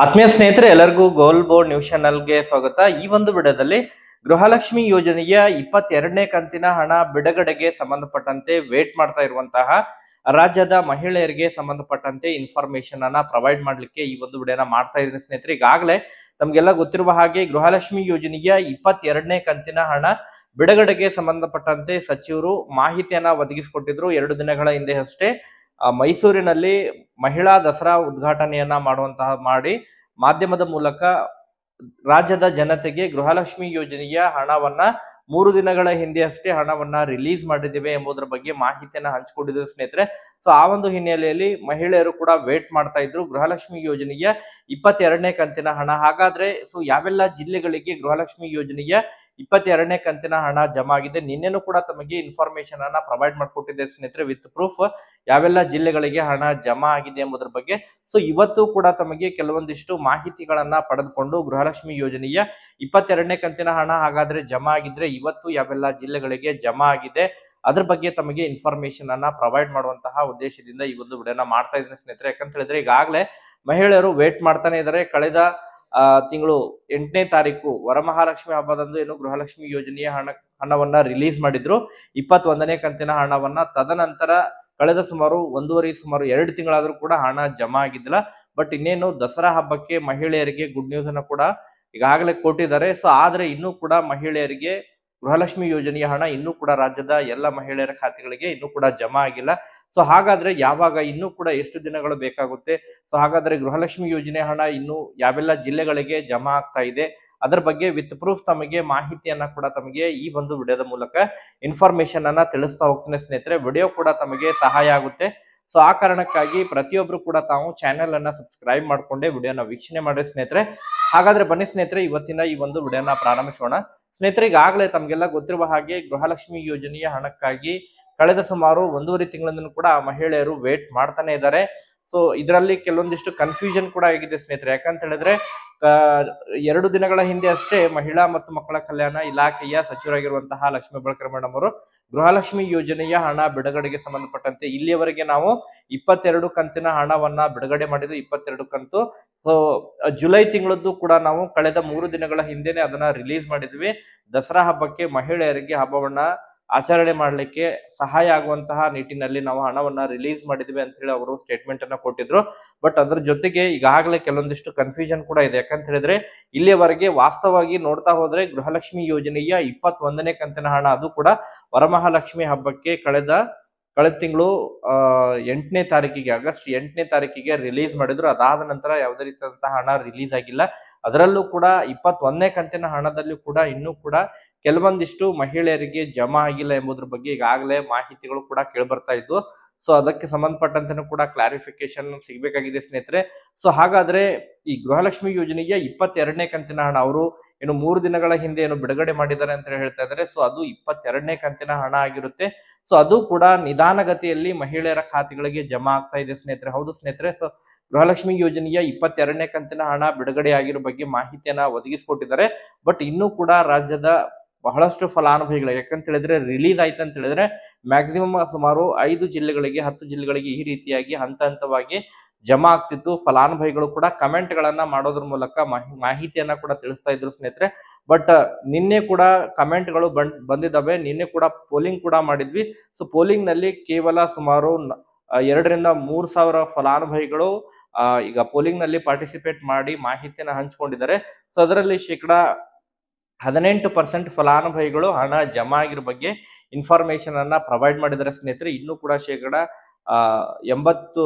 ಆತ್ಮೀಯ ಸ್ನೇಹಿತರೆ, ಎಲ್ಲರಿಗೂ ಗೋಲ್ ಬೋರ್ಡ್ ನ್ಯೂಸ್ ಚಾನಲ್ಗೆ ಸ್ವಾಗತ. ಈ ಒಂದು ವಿಡಿಯೋದಲ್ಲಿ ಗೃಹಲಕ್ಷ್ಮಿ ಯೋಜನೆಯ ಇಪ್ಪತ್ತೆರಡನೇ ಕಂತಿನ ಹಣ ಬಿಡುಗಡೆಗೆ ಸಂಬಂಧಪಟ್ಟಂತೆ ವೇಟ್ ಮಾಡ್ತಾ ಇರುವಂತಹ ರಾಜ್ಯದ ಮಹಿಳೆಯರಿಗೆ ಸಂಬಂಧಪಟ್ಟಂತೆ ಇನ್ಫಾರ್ಮೇಶನ್ ಅನ್ನ ಪ್ರೊವೈಡ್ ಮಾಡ್ಲಿಕ್ಕೆ ಈ ಒಂದು ವಿಡಿಯೋನ ಮಾಡ್ತಾ ಇದ್ದೀನಿ ಸ್ನೇಹಿತರೆ. ಈಗಾಗಲೇ ತಮ್ಗೆಲ್ಲ ಗೊತ್ತಿರುವ ಹಾಗೆ ಗೃಹಲಕ್ಷ್ಮಿ ಯೋಜನೆಯ ಇಪ್ಪತ್ತೆರಡನೇ ಕಂತಿನ ಹಣ ಬಿಡುಗಡೆಗೆ ಸಂಬಂಧಪಟ್ಟಂತೆ ಸಚಿವರು ಮಾಹಿತಿಯನ್ನ ಒದಗಿಸಿಕೊಟ್ಟಿದ್ರು. ಎರಡು ದಿನಗಳ ಹಿಂದೆ ಅಷ್ಟೇ ಮೈಸೂರಿನಲ್ಲಿ ಮಹಿಳಾ ದಸರಾ ಉದ್ಘಾಟನೆಯನ್ನ ಮಾಡುವಂತಹ ಮಾಡಿ ಮಾಧ್ಯಮದ ಮೂಲಕ ರಾಜ್ಯದ ಜನತೆಗೆ ಗೃಹಲಕ್ಷ್ಮಿ ಯೋಜನೆಯ ಹಣವನ್ನ ಮೂರು ದಿನಗಳ ಹಿಂದೆ ಅಷ್ಟೇ ಹಣವನ್ನ ರಿಲೀಸ್ ಮಾಡಿದ್ದೇವೆ ಎಂಬುದರ ಬಗ್ಗೆ ಮಾಹಿತಿಯನ್ನ ಹಂಚಿಕೊಂಡಿದ್ರು ಸ್ನೇಹಿತರೆ. ಸೊ ಆ ಒಂದು ಹಿನ್ನೆಲೆಯಲ್ಲಿ ಮಹಿಳೆಯರು ಕೂಡ ವೇಟ್ ಮಾಡ್ತಾ ಇದ್ರು. ಗೃಹಲಕ್ಷ್ಮಿ ಯೋಜನೆಯ ಇಪ್ಪತ್ತೆರಡನೇ ಕಂತಿನ ಹಣ. ಹಾಗಾದ್ರೆ ಸೊ ಯಾವೆಲ್ಲ ಜಿಲ್ಲೆಗಳಿಗೆ ಗೃಹಲಕ್ಷ್ಮಿ ಯೋಜನೆಯ ಇಪ್ಪತ್ತೆರಡನೇ ಕಂತಿನ ಹಣ ಜಮಾ ಆಗಿದೆ. ನಿನ್ನೆನೂ ಕೂಡ ತಮಗೆ ಇನ್ಫಾರ್ಮೇಶನ್ ಅನ್ನ ಪ್ರೊವೈಡ್ ಮಾಡಿಕೊಟ್ಟಿದ್ದೆ ಸ್ನೇಹಿತರೆ ವಿತ್ ಪ್ರೂಫ್ ಯಾವೆಲ್ಲ ಜಿಲ್ಲೆಗಳಿಗೆ ಹಣ ಜಮಾ ಆಗಿದೆ ಎಂಬುದರ ಬಗ್ಗೆ. ಸೊ ಇವತ್ತು ಕೂಡ ತಮಗೆ ಕೆಲವೊಂದಿಷ್ಟು ಮಾಹಿತಿಗಳನ್ನ ಪಡೆದುಕೊಂಡು ಗೃಹಲಕ್ಷ್ಮಿ ಯೋಜನೆಯ ಇಪ್ಪತ್ತೆರಡನೇ ಕಂತಿನ ಹಣ ಹಾಗಾದ್ರೆ ಜಮಾ ಆಗಿದ್ರೆ ಇವತ್ತು ಯಾವೆಲ್ಲ ಜಿಲ್ಲೆಗಳಿಗೆ ಜಮಾ ಆಗಿದೆ, ಅದ್ರ ಬಗ್ಗೆ ತಮಗೆ ಇನ್ಫಾರ್ಮೇಶನ್ ಅನ್ನ ಪ್ರೊವೈಡ್ ಮಾಡುವಂತಹ ಉದ್ದೇಶದಿಂದ ಈ ಒಂದು ವಿಡಿಯೋನ ಮಾಡ್ತಾ ಇದ್ದೀನಿ ಸ್ನೇಹಿತರೆ. ಯಾಕಂತ ಹೇಳಿದ್ರೆ ಈಗಾಗಲೇ ಮಹಿಳೆಯರು ವೇಟ್ ಮಾಡ್ತಾನೆ ಇದ್ದಾರೆ. ಕಳೆದ ತಿಂಗಳು ಎಂಟನೇ ತಾರೀಕು ವರಮಹಾಲಕ್ಷ್ಮಿ ಹಬ್ಬದಂದು ಏನು ಗೃಹಲಕ್ಷ್ಮಿ ಯೋಜನೆಯ ಹಣ, ಹಣವನ್ನ ರಿಲೀಸ್ ಮಾಡಿದ್ರು. ಇಪ್ಪತ್ತೊಂದನೇ ಕಂತಿನ ಹಣವನ್ನ ತದನಂತರ ಕಳೆದ ಸುಮಾರು ಒಂದೂವರೆ, ಸುಮಾರು ಎರಡು ತಿಂಗಳಾದ್ರೂ ಕೂಡ ಹಣ ಜಮಾ ಆಗಿದ್ದಿಲ್ಲ. ಬಟ್ ಇನ್ನೇನು ದಸರಾ ಹಬ್ಬಕ್ಕೆ ಮಹಿಳೆಯರಿಗೆ ಗುಡ್ ನ್ಯೂಸ್ ಅನ್ನ ಕೂಡ ಈಗಾಗಲೇ ಕೊಟ್ಟಿದ್ದಾರೆ. ಸೊ ಆದ್ರೆ ಇನ್ನೂ ಕೂಡ ಮಹಿಳೆಯರಿಗೆ ಗೃಹಲಕ್ಷ್ಮಿ ಯೋಜನೆಯ ಹಣ ಇನ್ನೂ ಕೂಡ ರಾಜ್ಯದ ಎಲ್ಲ ಮಹಿಳೆಯರ ಖಾತೆಗಳಿಗೆ ಇನ್ನೂ ಕೂಡ ಜಮಾ ಆಗಿಲ್ಲ. ಸೊ ಹಾಗಾದ್ರೆ ಯಾವಾಗ ಇನ್ನೂ ಕೂಡ ಎಷ್ಟು ದಿನಗಳು ಬೇಕಾಗುತ್ತೆ? ಸೊ ಹಾಗಾದ್ರೆ ಗೃಹಲಕ್ಷ್ಮಿ ಯೋಜನೆ ಹಣ ಇನ್ನು ಯಾವೆಲ್ಲ ಜಿಲ್ಲೆಗಳಿಗೆ ಜಮಾ ಆಗ್ತಾ ಇದೆ? ಅದರ ಬಗ್ಗೆ ವಿತ್ ಪ್ರೂಫ್ ತಮಗೆ ಮಾಹಿತಿಯನ್ನ ಕೂಡ ತಮಗೆ ಈ ಒಂದು ವಿಡಿಯೋದ ಮೂಲಕ ಇನ್ಫಾರ್ಮೇಶನ್ ಅನ್ನ ತಿಳಿಸ್ತಾ ಹೋಗ್ತೇನೆ ಸ್ನೇಹಿತರೆ. ವಿಡಿಯೋ ಕೂಡ ತಮಗೆ ಸಹಾಯ ಆಗುತ್ತೆ. ಸೊ ಆ ಕಾರಣಕ್ಕಾಗಿ ಪ್ರತಿಯೊಬ್ರು ಕೂಡ ತಾವು ಚಾನೆಲ್ ಅನ್ನ ಸಬ್ಸ್ಕ್ರೈಬ್ ಮಾಡ್ಕೊಂಡೆ ವಿಡಿಯೋನ ವೀಕ್ಷಣೆ ಮಾಡಿ ಸ್ನೇಹಿತರೆ. ಹಾಗಾದ್ರೆ ಬನ್ನಿ ಸ್ನೇಹಿತರೆ, ಇವತ್ತಿನ ಈ ಒಂದು ವಿಡಿಯೋನ ಪ್ರಾರಂಭಿಸೋಣ. ಸ್ನೇಹಿತರೆ ಈಗಾಗಲೇ ತಮಗೆಲ್ಲ ಗೊತ್ತಿರುವ ಹಾಗೆ ಗೃಹಲಕ್ಷ್ಮಿ ಯೋಜನೆಯ ಹಣಕ್ಕಾಗಿ ಕಳೆದ ಸುಮಾರು ಒಂದೂವರೆ ತಿಂಗಳಿಂದ ಕೂಡ ಮಹಿಳೆಯರು ವೇಟ್ ಮಾಡ್ತಾನೆ ಇದ್ದಾರೆ. ಸೊ ಇದರಲ್ಲಿ ಕೆಲವೊಂದಿಷ್ಟು ಕನ್ಫ್ಯೂಷನ್ ಕೂಡ ಆಗಿದೆ ಸ್ನೇಹಿತರೆ. ಯಾಕಂತ ಹೇಳಿದ್ರೆ ಎರಡು ದಿನಗಳ ಹಿಂದೆ ಅಷ್ಟೇ ಮಹಿಳಾ ಮತ್ತು ಮಕ್ಕಳ ಕಲ್ಯಾಣ ಇಲಾಖೆಯ ಸಚಿವರಾಗಿರುವಂತಹ ಲಕ್ಷ್ಮಿ ಬಳಕರ ಮೇಡಮ್ ಅವರು ಗೃಹಲಕ್ಷ್ಮಿ ಯೋಜನೆಯ ಹಣ ಬಿಡುಗಡೆಗೆ ಸಂಬಂಧಪಟ್ಟಂತೆ ಇಲ್ಲಿಯವರೆಗೆ ನಾವು ಇಪ್ಪತ್ತೆರಡು ಕಂತಿನ ಹಣವನ್ನ ಬಿಡುಗಡೆ ಮಾಡಿದ್ವಿ ಇಪ್ಪತ್ತೆರಡು ಕಂತು. ಸೊ ಜುಲೈ ತಿಂಗಳದ್ದು ಕೂಡ ನಾವು ಕಳೆದ ಮೂರು ದಿನಗಳ ಹಿಂದೆನೆ ಅದನ್ನ ರಿಲೀಸ್ ಮಾಡಿದ್ವಿ. ದಸರಾ ಹಬ್ಬಕ್ಕೆ ಮಹಿಳೆಯರಿಗೆ ಹಬ್ಬವನ್ನ ಆಚರಣೆ ಮಾಡಲಿಕ್ಕೆ ಸಹಾಯ ಆಗುವಂತಹ ನಿಟ್ಟಿನಲ್ಲಿ ನಾವು ಹಣವನ್ನ ರಿಲೀಸ್ ಮಾಡಿದ್ವಿ ಅಂತ ಹೇಳಿ ಅವರು ಸ್ಟೇಟ್ಮೆಂಟ್ ಅನ್ನ ಕೊಟ್ಟಿದ್ರು. ಬಟ್ ಅದ್ರ ಜೊತೆಗೆ ಈಗಾಗಲೇ ಕೆಲವೊಂದಿಷ್ಟು ಕನ್ಫ್ಯೂಷನ್ ಕೂಡ ಇದೆ. ಯಾಕಂತ ಹೇಳಿದ್ರೆ ಇಲ್ಲಿಯವರೆಗೆ ವಾಸ್ತವವಾಗಿ ನೋಡ್ತಾ ಹೋದ್ರೆ ಗೃಹಲಕ್ಷ್ಮಿ ಯೋಜನೆಯ ಇಪ್ಪತ್ತೊಂದನೇ ಕಂತಿನ ಹಣ ಅದು ಕೂಡ ವರಮಹಾಲಕ್ಷ್ಮಿ ಹಬ್ಬಕ್ಕೆ ಕಳೆದ ಕಳೆದ ತಿಂಗಳು ಎಂಟನೇ ತಾರೀಕಿಗೆ, ಆಗಸ್ಟ್ ಎಂಟನೇ ತಾರೀಕಿಗೆ ರಿಲೀಸ್ ಮಾಡಿದ್ರು. ಅದಾದ ನಂತರ ಯಾವುದೇ ರೀತಿಯಾದಂತಹ ಹಣ ರಿಲೀಸ್ ಆಗಿಲ್ಲ. ಅದರಲ್ಲೂ ಕೂಡ ಇಪ್ಪತ್ತೊಂದನೇ ಕಂತಿನ ಹಣದಲ್ಲೂ ಕೂಡ ಇನ್ನೂ ಕೂಡ ಕೆಲವೊಂದಿಷ್ಟು ಮಹಿಳೆಯರಿಗೆ ಜಮಾ ಆಗಿಲ್ಲ ಎಂಬುದ್ರ ಬಗ್ಗೆ ಈಗಾಗಲೇ ಮಾಹಿತಿಗಳು ಕೂಡ ಕೇಳ್ಬರ್ತಾ ಇದ್ವು. ಸೊ ಅದಕ್ಕೆ ಸಂಬಂಧಪಟ್ಟಂತೆ ಕೂಡ ಕ್ಲಾರಿಫಿಕೇಶನ್ ಸಿಗಬೇಕಾಗಿದೆ ಸ್ನೇಹಿತರೆ. ಸೊ ಹಾಗಾದ್ರೆ ಈ ಗೃಹಲಕ್ಷ್ಮಿ ಯೋಜನೆಗೆ ಇಪ್ಪತ್ತೆರಡನೇ ಕಂತಿನ ಹಣ ಅವರು ಏನು ಮೂರು ದಿನಗಳ ಹಿಂದೆ ಏನು ಬಿಡುಗಡೆ ಮಾಡಿದ್ದಾರೆ ಅಂತ ಹೇಳ್ತಾ ಇದ್ದಾರೆ. ಸೊ ಅದು ಇಪ್ಪತ್ತೆರಡನೇ ಕಂತಿನ ಹಣ ಆಗಿರುತ್ತೆ. ಸೊ ಅದು ಕೂಡ ನಿಧಾನಗತಿಯಲ್ಲಿ ಮಹಿಳೆಯರ ಖಾತೆಗಳಿಗೆ ಜಮಾ ಆಗ್ತಾ ಇದೆ ಸ್ನೇಹಿತರೆ. ಹೌದು ಸ್ನೇಹಿತರೆ. ಸೊ ಗೃಹಲಕ್ಷ್ಮಿ ಯೋಜನೆಯ ಇಪ್ಪತ್ತೆರಡನೇ ಕಂತಿನ ಹಣ ಬಿಡುಗಡೆ ಆಗಿರೋ ಬಗ್ಗೆ ಮಾಹಿತಿಯನ್ನ ಒದಗಿಸಿಕೊಟ್ಟಿದ್ದಾರೆ. ಬಟ್ ಇನ್ನೂ ಕೂಡ ರಾಜ್ಯದ ಬಹಳಷ್ಟು ಫಲಾನುಭವಿಗಳಿಗೆ. ಯಾಕಂತ ಹೇಳಿದ್ರೆ ರಿಲೀಸ್ ಆಯ್ತು ಅಂತ ಹೇಳಿದ್ರೆ ಮ್ಯಾಕ್ಸಿಮಮ್ ಸುಮಾರು ಐದು ಜಿಲ್ಲೆಗಳಿಗೆ, ಹತ್ತು ಜಿಲ್ಲೆಗಳಿಗೆ ಈ ರೀತಿಯಾಗಿ ಹಂತ ಹಂತವಾಗಿ ಜಮಾ ಆಗ್ತಿತ್ತು. ಫಲಾನುಭವಿಗಳು ಕೂಡ ಕಮೆಂಟ್ ಗಳನ್ನ ಮಾಡೋದ್ರ ಮೂಲಕ ಮಾಹಿ- ಮಾಹಿತಿಯನ್ನ ಕೂಡ ತಿಳಿಸ್ತಾ ಇದ್ರು ಸ್ನೇಹಿತರೆ. ಬಟ್ ನಿನ್ನೆ ಕೂಡ ಕಮೆಂಟ್ಗಳು ಬಂದ್, ಬಂದಿದ್ದಾವೆ. ನಿನ್ನೆ ಕೂಡ ಪೋಲಿಂಗ್ ಕೂಡ ಮಾಡಿದ್ವಿ. ಸೊ ಪೋಲಿಂಗ್ನಲ್ಲಿ ಕೇವಲ ಸುಮಾರು ಎರಡರಿಂದ ಮೂರು ಸಾವಿರ ಫಲಾನುಭವಿಗಳು ಈಗ ಪೋಲಿಂಗ್ನಲ್ಲಿ ಪಾರ್ಟಿಸಿಪೇಟ್ ಮಾಡಿ ಮಾಹಿತಿಯನ್ನ ಹಂಚ್ಕೊಂಡಿದ್ದಾರೆ. ಸೊ ಅದರಲ್ಲಿ ಶೇಕಡ ಹದಿನೆಂಟು ಪರ್ಸೆಂಟ್ ಫಲಾನುಭವಿಗಳು ಹಣ ಜಮಾ ಆಗಿರೋ ಬಗ್ಗೆ ಇನ್ಫಾರ್ಮೇಶನ್ ಅನ್ನ ಪ್ರೊವೈಡ್ ಮಾಡಿದರೆ ಸ್ನೇಹಿತರೆ. ಇನ್ನೂ ಕೂಡ ಶೇಕಡ ಎಂಬತ್ತು,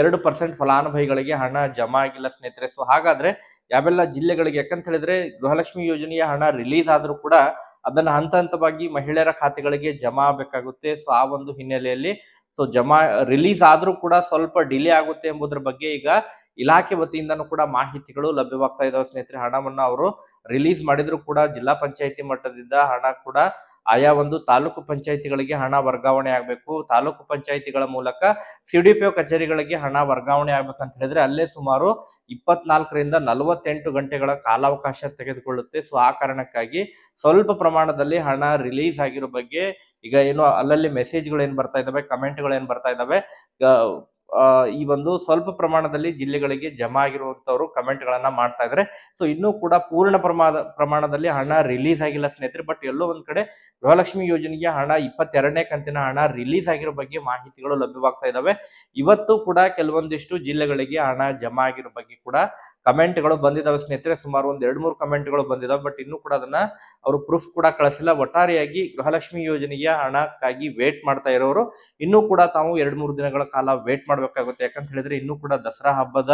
ಎರಡು ಪರ್ಸೆಂಟ್ ಫಲಾನುಭವಿಗಳಿಗೆ ಹಣ ಜಮಾ ಆಗಿಲ್ಲ ಸ್ನೇಹಿತರೆ. ಸೊ ಹಾಗಾದ್ರೆ ಯಾವೆಲ್ಲ ಜಿಲ್ಲೆಗಳಿಗೆ, ಯಾಕಂತ ಹೇಳಿದ್ರೆ ಗೃಹಲಕ್ಷ್ಮಿ ಯೋಜನೆಯ ಹಣ ರಿಲೀಸ್ ಆದರೂ ಕೂಡ ಅದನ್ನ ಹಂತ ಹಂತವಾಗಿ ಮಹಿಳೆಯರ ಖಾತೆಗಳಿಗೆ ಜಮಾ ಆಗಬೇಕಾಗುತ್ತೆ. ಸೊ ಆ ಒಂದು ಹಿನ್ನೆಲೆಯಲ್ಲಿ ಸೊ ಜಮಾ ರಿಲೀಸ್ ಆದರೂ ಕೂಡ ಸ್ವಲ್ಪ ಡಿಲೇ ಆಗುತ್ತೆ ಎಂಬುದರ ಬಗ್ಗೆ ಈಗ ಇಲಾಖೆ ವತಿಯಿಂದನೂ ಕೂಡ ಮಾಹಿತಿಗಳು ಲಭ್ಯವಾಗ್ತಾ ಇದಾವೆ. ಸ್ನೇಹಿತರೆ, ಹಣವನ್ನು ಅವರು ರಿಲೀಸ್ ಮಾಡಿದ್ರು ಕೂಡ ಜಿಲ್ಲಾ ಪಂಚಾಯತಿ ಮಟ್ಟದಿಂದ ಹಣ ಕೂಡ ಆಯಾ ಒಂದು ತಾಲೂಕು ಪಂಚಾಯತಿಗಳಿಗೆ ಹಣ ವರ್ಗಾವಣೆ ಆಗಬೇಕು. ತಾಲೂಕು ಪಂಚಾಯತಿಗಳ ಮೂಲಕ ಸಿಡಿಪಿಒ ಕಚೇರಿಗಳಿಗೆ ಹಣ ವರ್ಗಾವಣೆ ಆಗ್ಬೇಕಂತ ಹೇಳಿದ್ರೆ ಅಲ್ಲೇ ಸುಮಾರು ಇಪ್ಪತ್ನಾಲ್ಕರಿಂದ ನಲವತ್ತೆಂಟು ಗಂಟೆಗಳ ಕಾಲಾವಕಾಶ ತೆಗೆದುಕೊಳ್ಳುತ್ತೆ. ಸೊ ಆ ಕಾರಣಕ್ಕಾಗಿ ಸ್ವಲ್ಪ ಪ್ರಮಾಣದಲ್ಲಿ ಹಣ ರಿಲೀಸ್ ಆಗಿರೋ ಬಗ್ಗೆ ಈಗ ಏನು ಅಲ್ಲಲ್ಲಿ ಮೆಸೇಜ್ಗಳು ಏನ್ ಬರ್ತಾ ಇದಾವೆ ಕಮೆಂಟ್ಗಳು ಏನ್ ಬರ್ತಾ ಇದಾವೆ. ಈ ಒಂದು ಸ್ವಲ್ಪ ಪ್ರಮಾಣದಲ್ಲಿ ಜಿಲ್ಲೆಗಳಿಗೆ ಜಮಾ ಆಗಿರುವಂತವ್ರು ಕಮೆಂಟ್ ಗಳನ್ನ ಮಾಡ್ತಾ ಇದ್ದಾರೆ ಸೊ ಇನ್ನೂ ಕೂಡ ಪೂರ್ಣ ಪ್ರಮಾಣ ಪ್ರಮಾಣದಲ್ಲಿ ಹಣ ರಿಲೀಸ್ ಆಗಿಲ್ಲ ಸ್ನೇಹಿತರೆ ಬಟ್ ಎಲ್ಲೋ ಒಂದ್ ಕಡೆ ಗೃಹಲಕ್ಷ್ಮಿ ಯೋಜನೆಗೆ ಹಣ ಇಪ್ಪತ್ತೆರಡನೇ ಕಂತಿನ ಹಣ ರಿಲೀಸ್ ಆಗಿರೋ ಬಗ್ಗೆ ಮಾಹಿತಿಗಳು ಲಭ್ಯವಾಗ್ತಾ ಇದಾವೆ. ಇವತ್ತು ಕೂಡ ಕೆಲವೊಂದಿಷ್ಟು ಜಿಲ್ಲೆಗಳಿಗೆ ಹಣ ಜಮಾ ಆಗಿರೋ ಬಗ್ಗೆ ಕೂಡ ಕಮೆಂಟ್ಗಳು ಬಂದಿದಾವೆ ಸ್ನೇಹಿತರೆ, ಸುಮಾರು ಒಂದ್ ಎರಡ್ ಮೂರು ಕಮೆಂಟ್ಗಳು ಬಂದಿದಾವೆ ಬಟ್ ಇನ್ನೂ ಕೂಡ ಅದನ್ನ ಅವರು ಪ್ರೂಫ್ ಕೂಡ ಕಳಿಸಿಲ್ಲ. ಒಟ್ಟಾರೆಯಾಗಿ ಗೃಹಲಕ್ಷ್ಮಿ ಯೋಜನೆಯ ಹಣಕ್ಕಾಗಿ ವೇಟ್ ಮಾಡ್ತಾ ಇರೋರು, ಇನ್ನೂ ಕೂಡ ತಾವು ಎರಡ್ ಮೂರು ದಿನಗಳ ಕಾಲ ವೇಟ್ ಮಾಡ್ಬೇಕಾಗುತ್ತೆ. ಯಾಕಂತ ಹೇಳಿದ್ರೆ, ಇನ್ನೂ ಕೂಡ ದಸರಾ ಹಬ್ಬದ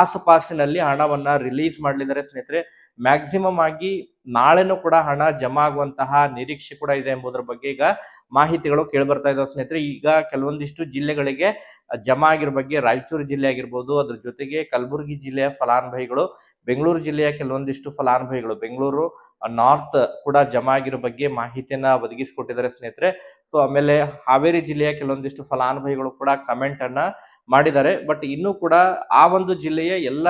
ಆಸುಪಾಸಿನಲ್ಲಿ ಹಣವನ್ನ ರಿಲೀಸ್ ಮಾಡಲಿದ್ದಾರೆ ಸ್ನೇಹಿತರೆ. ಮ್ಯಾಕ್ಸಿಮಮ್ ಆಗಿ ನಾಳೆನೂ ಕೂಡ ಹಣ ಜಮಾ ಆಗುವಂತಹ ನಿರೀಕ್ಷೆ ಕೂಡ ಇದೆ ಎಂಬುದರ ಬಗ್ಗೆ ಈಗ ಮಾಹಿತಿಗಳು ಕೇಳಿ ಬರ್ತಾ ಇದಾವೆ ಸ್ನೇಹಿತರೆ. ಈಗ ಕೆಲವೊಂದಿಷ್ಟು ಜಿಲ್ಲೆಗಳಿಗೆ ಜಮಾ ಆಗಿರೋ ಬಗ್ಗೆ ರಾಯಚೂರು ಜಿಲ್ಲೆ ಆಗಿರ್ಬೋದು, ಅದ್ರ ಜೊತೆಗೆ ಕಲಬುರಗಿ ಜಿಲ್ಲೆಯ ಫಲಾನುಭವಿಗಳು, ಬೆಂಗಳೂರು ಜಿಲ್ಲೆಯ ಕೆಲವೊಂದಿಷ್ಟು ಫಲಾನುಭವಿಗಳು, ಬೆಂಗಳೂರು ನಾರ್ತ್ ಕೂಡ ಜಮಾ ಆಗಿರೋ ಬಗ್ಗೆ ಮಾಹಿತಿಯನ್ನ ಒದಗಿಸಿಕೊಟ್ಟಿದ್ದಾರೆ ಸ್ನೇಹಿತರೆ. ಸೊ ಆಮೇಲೆ ಹಾವೇರಿ ಜಿಲ್ಲೆಯ ಕೆಲವೊಂದಿಷ್ಟು ಫಲಾನುಭವಿಗಳು ಕೂಡ ಕಮೆಂಟ್ ಅನ್ನ ಮಾಡಿದ್ದಾರೆ. ಬಟ್ ಇನ್ನೂ ಕೂಡ ಆ ಒಂದು ಜಿಲ್ಲೆಯ ಎಲ್ಲ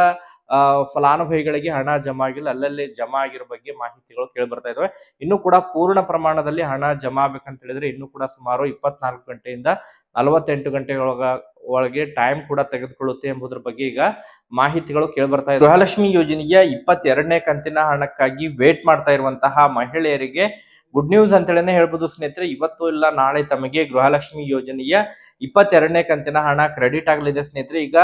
ಫಲಾನುಭವಿಗಳಿಗೆ ಹಣ ಜಮಾ ಆಗಿಲ್ಲ, ಅಲ್ಲಲ್ಲಿ ಜಮಾ ಆಗಿರೋ ಬಗ್ಗೆ ಮಾಹಿತಿಗಳು ಕೇಳಿ ಬರ್ತಾ ಇದಾವೆ. ಇನ್ನು ಕೂಡ ಪೂರ್ಣ ಪ್ರಮಾಣದಲ್ಲಿ ಹಣ ಜಮಾ ಆಗ್ಬೇಕಂತ ಹೇಳಿದ್ರೆ ಇನ್ನು ಕೂಡ ಸುಮಾರು ಇಪ್ಪತ್ನಾಲ್ಕು ಗಂಟೆಯಿಂದ ನಲವತ್ತೆಂಟು ಗಂಟೆಗಳ ಒಳಗೆ ಟೈಮ್ ಕೂಡ ತೆಗೆದುಕೊಳ್ಳುತ್ತೆ ಎಂಬುದರ ಬಗ್ಗೆ ಈಗ ಮಾಹಿತಿಗಳು ಕೇಳಿ ಬರ್ತಾ ಇದೆ ಗೃಹಲಕ್ಷ್ಮಿ ಯೋಜನೆಯ ಇಪ್ಪತ್ತೆರಡನೇ ಕಂತಿನ ಹಣಕ್ಕಾಗಿ ವೇಟ್ ಮಾಡ್ತಾ ಇರುವಂತಹ ಮಹಿಳೆಯರಿಗೆ ಗುಡ್ ನ್ಯೂಸ್ ಅಂತೇಳಿನೇ ಹೇಳ್ಬೋದು ಸ್ನೇಹಿತರೆ. ಇವತ್ತು ಇಲ್ಲ, ನಾಳೆ ತಮಗೆ ಗೃಹಲಕ್ಷ್ಮಿ ಯೋಜನೆಯ ಇಪ್ಪತ್ತೆರಡನೇ ಕಂತಿನ ಹಣ ಕ್ರೆಡಿಟ್ ಆಗಲಿದೆ ಸ್ನೇಹಿತರೆ. ಈಗ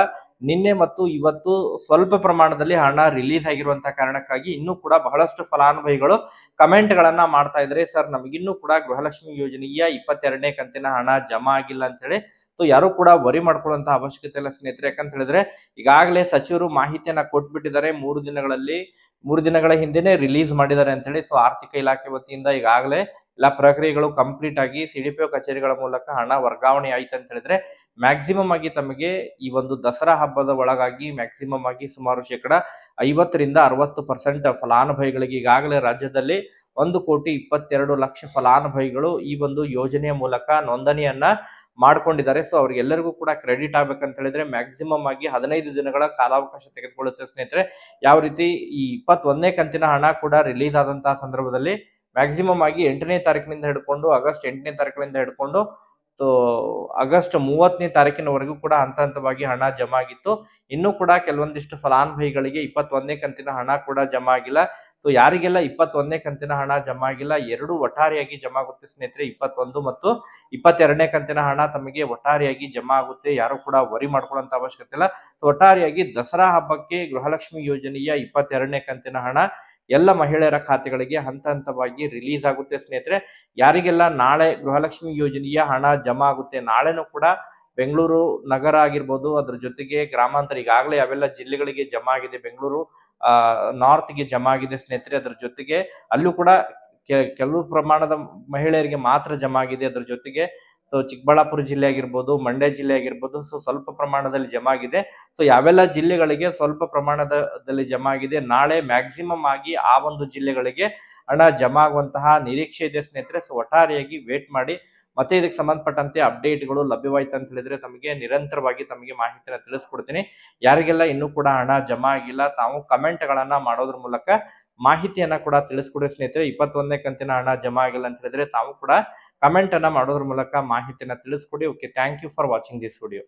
ನಿನ್ನೆ ಮತ್ತು ಇವತ್ತು ಸ್ವಲ್ಪ ಪ್ರಮಾಣದಲ್ಲಿ ಹಣ ರಿಲೀಸ್ ಆಗಿರುವಂತಹ ಕಾರಣಕ್ಕಾಗಿ ಇನ್ನೂ ಕೂಡ ಬಹಳಷ್ಟು ಫಲಾನುಭವಿಗಳು ಕಮೆಂಟ್ ಗಳನ್ನ ಮಾಡ್ತಾ ಇದ್ರೆ ಸರ್, ನಮಗಿನ್ನೂ ಕೂಡ ಗೃಹಲಕ್ಷ್ಮಿ ಯೋಜನೆಯ ಇಪ್ಪತ್ತೆರಡನೇ ಕಂತಿನ ಹಣ ಜಮಾ ಆಗಿಲ್ಲ ಅಂತ ಹೇಳಿ ಸೊ ಯಾರು ಕೂಡ ವರಿ ಮಾಡ್ಕೊಳ್ಳುವಂತಹ ಅವಶ್ಯಕತೆ ಇಲ್ಲ ಸ್ನೇಹಿತರೆ. ಯಾಕಂತ ಹೇಳಿದ್ರೆ, ಈಗಾಗಲೇ ಸಚಿವರು ಮಾಹಿತಿಯನ್ನ ಕೊಟ್ಬಿಟ್ಟಿದ್ದಾರೆ. ಮೂರು ದಿನಗಳಲ್ಲಿ, ಮೂರು ದಿನಗಳ ಹಿಂದೆನೆ ರಿಲೀಸ್ ಮಾಡಿದ್ದಾರೆ ಅಂತ ಹೇಳಿ. ಸೊ ಆರ್ಥಿಕ ಇಲಾಖೆ ವತಿಯಿಂದ ಈಗಾಗಲೇ ಎಲ್ಲ ಪ್ರಕ್ರಿಯೆಗಳು ಕಂಪ್ಲೀಟ್ ಆಗಿ ಸಿಡಿಪಿಒ ಕಚೇರಿಗಳ ಮೂಲಕ ಹಣ ವರ್ಗಾವಣೆ ಆಯ್ತು ಅಂತ ಹೇಳಿದ್ರೆ ಮ್ಯಾಕ್ಸಿಮಮ್ ಆಗಿ ತಮಗೆ ಈ ಒಂದು ದಸರಾ ಹಬ್ಬದ ಒಳಗಾಗಿ ಮ್ಯಾಕ್ಸಿಮಮ್ ಆಗಿ ಸುಮಾರು ಶೇಕಡ ಐವತ್ತರಿಂದ ಅರವತ್ತು ಪರ್ಸೆಂಟ್ ಫಲಾನುಭವಿಗಳಿಗೆ ಈಗಾಗಲೇ ರಾಜ್ಯದಲ್ಲಿ ಒಂದು ಕೋಟಿ ಇಪ್ಪತ್ತೆರಡು ಲಕ್ಷ ಫಲಾನುಭವಿಗಳು ಈ ಒಂದು ಯೋಜನೆಯ ಮೂಲಕ ನೋಂದಣಿಯನ್ನ ಮಾಡ್ಕೊಂಡಿದ್ದಾರೆ. ಸೊ ಅವ್ರಿಗೆಲ್ಲರಿಗೂ ಕೂಡ ಕ್ರೆಡಿಟ್ ಆಗ್ಬೇಕಂತ ಹೇಳಿದ್ರೆ ಮ್ಯಾಕ್ಸಿಮಮ್ ಆಗಿ ಹದಿನೈದು ದಿನಗಳ ಕಾಲಾವಕಾಶ ತೆಗೆದುಕೊಳ್ಳುತ್ತೆ ಸ್ನೇಹಿತರೆ. ಯಾವ ರೀತಿ ಈ ಇಪ್ಪತ್ತೊಂದನೇ ಕಂತಿನ ಹಣ ಕೂಡ ರಿಲೀಸ್ ಆದಂತಹ ಸಂದರ್ಭದಲ್ಲಿ ಮ್ಯಾಕ್ಸಿಮಮ್ ಆಗಿ ಎಂಟನೇ ತಾರೀಕಿನಿಂದ ಹಿಡ್ಕೊಂಡು ಆಗಸ್ಟ್ ಎಂಟನೇ ತಾರೀಕಿನಿಂದ ಹಿಡ್ಕೊಂಡು ಸೊ ಆಗಸ್ಟ್ ಮೂವತ್ತನೇ ತಾರೀಕಿನವರೆಗೂ ಕೂಡ ಹಂತ ಹಂತವಾಗಿ ಹಣ ಜಮಾ ಆಗಿತ್ತು. ಇನ್ನೂ ಕೂಡ ಕೆಲವೊಂದಿಷ್ಟು ಫಲಾನುಭವಿಗಳಿಗೆ ಇಪ್ಪತ್ತೊಂದನೇ ಕಂತಿನ ಹಣ ಕೂಡ ಜಮಾ ಆಗಿಲ್ಲ. ಸೊ ಯಾರಿಗೆಲ್ಲ ಇಪ್ಪತ್ತೊಂದನೇ ಕಂತಿನ ಹಣ ಜಮಾ ಆಗಿಲ್ಲ, ಎರಡು ಒಟ್ಟಾರೆಯಾಗಿ ಜಮಾ ಆಗುತ್ತೆ ಸ್ನೇಹಿತರೆ, ಇಪ್ಪತ್ತೊಂದು ಮತ್ತು ಇಪ್ಪತ್ತೆರಡನೇ ಕಂತಿನ ಹಣ ತಮಗೆ ಒಟ್ಟಾರೆಯಾಗಿ ಜಮಾ ಆಗುತ್ತೆ. ಯಾರು ಕೂಡ ವರಿ ಮಾಡ್ಕೊಳ್ಳೋಂತ ಅವಶ್ಯಕತೆ ಇಲ್ಲ. ಸೊ ಒಟ್ಟಾರೆಯಾಗಿ ದಸರಾ ಹಬ್ಬಕ್ಕೆ ಗೃಹಲಕ್ಷ್ಮಿ ಯೋಜನೆಯ ಇಪ್ಪತ್ತೆರಡನೇ ಕಂತಿನ ಹಣ ಎಲ್ಲ ಮಹಿಳೆಯರ ಖಾತೆಗಳಿಗೆ ಹಂತ ಹಂತವಾಗಿ ರಿಲೀಸ್ ಆಗುತ್ತೆ ಸ್ನೇಹಿತರೆ. ಯಾರಿಗೆಲ್ಲ ನಾಳೆ ಗೃಹಲಕ್ಷ್ಮಿ ಯೋಜನೆಯ ಹಣ ಜಮಾ ಆಗುತ್ತೆ, ನಾಳೆನೂ ಕೂಡ ಬೆಂಗಳೂರು ನಗರ ಆಗಿರ್ಬೋದು, ಅದ್ರ ಜೊತೆಗೆ ಗ್ರಾಮಾಂತರ ಈಗಾಗಲೇ ಅವೆಲ್ಲ ಜಿಲ್ಲೆಗಳಿಗೆ ಜಮಾ ಆಗಿದೆ. ಬೆಂಗಳೂರು ನಾರ್ತ್ಗೆ ಜಮಾ ಆಗಿದೆ ಸ್ನೇಹಿತರೆ. ಅದ್ರ ಜೊತೆಗೆ ಅಲ್ಲೂ ಕೂಡ ಕೆಲವು ಪ್ರಮಾಣದ ಮಹಿಳೆಯರಿಗೆ ಮಾತ್ರ ಜಮಾ ಆಗಿದೆ. ಅದ್ರ ಜೊತೆಗೆ, ಸೊ, ಚಿಕ್ಕಬಳ್ಳಾಪುರ ಜಿಲ್ಲೆ ಆಗಿರ್ಬೋದು, ಮಂಡ್ಯ ಜಿಲ್ಲೆ ಆಗಿರ್ಬೋದು, ಸೊ, ಸ್ವಲ್ಪ ಪ್ರಮಾಣದಲ್ಲಿ ಜಮಾ ಆಗಿದೆ. ಸೊ, ಯಾವೆಲ್ಲ ಜಿಲ್ಲೆಗಳಿಗೆ ಸ್ವಲ್ಪ ಪ್ರಮಾಣದಲ್ಲಿ ಜಮಾ ಆಗಿದೆ, ನಾಳೆ ಮ್ಯಾಕ್ಸಿಮಮ್ ಆಗಿ ಆ ಒಂದು ಜಿಲ್ಲೆಗಳಿಗೆ ಹಣ ಜಮಾ ಆಗುವಂತಹ ನಿರೀಕ್ಷೆ ಇದೆ ಸ್ನೇಹಿತರೆ. ಸೊ, ಒಟ್ಟಾರೆಯಾಗಿ ವೇಟ್ ಮಾಡಿ ಮತ್ತೆ ಇದಕ್ಕೆ ಸಂಬಂಧಪಟ್ಟಂತೆ ಅಪ್ಡೇಟ್ಗಳು ಲಭ್ಯವಾಯ್ತು ಅಂತ ಹೇಳಿದ್ರೆ ತಮಗೆ ನಿರಂತರವಾಗಿ ತಮಗೆ ಮಾಹಿತಿನ ತಿಳಿಸ್ಕೊಡ್ತೀನಿ. ಯಾರಿಗೆಲ್ಲ ಇನ್ನೂ ಕೂಡ ಹಣ ಜಮಾ ಆಗಿಲ್ಲ, ತಾವು ಕಮೆಂಟ್ ಗಳನ್ನ ಮಾಡೋದ್ರ ಮೂಲಕ ಮಾಹಿತಿಯನ್ನ ಕೂಡ ತಿಳಿಸ್ಕೊಡಿ ಸ್ನೇಹಿತರೆ. ಇಪ್ಪತ್ತೊಂದನೇ ಕಂತಿನ ಹಣ ಜಮಾ ಆಗಿಲ್ಲ ಅಂತ ಹೇಳಿದ್ರೆ ತಾವು ಕೂಡ ಕಮೆಂಟ್ ಅನ್ನ ಮಾಡೋದ್ರ ಮೂಲಕ ಮಾಹಿತಿಯನ್ನ ತಿಳಿಸ್ಕೊಡಿ. Okay thank you for watching this video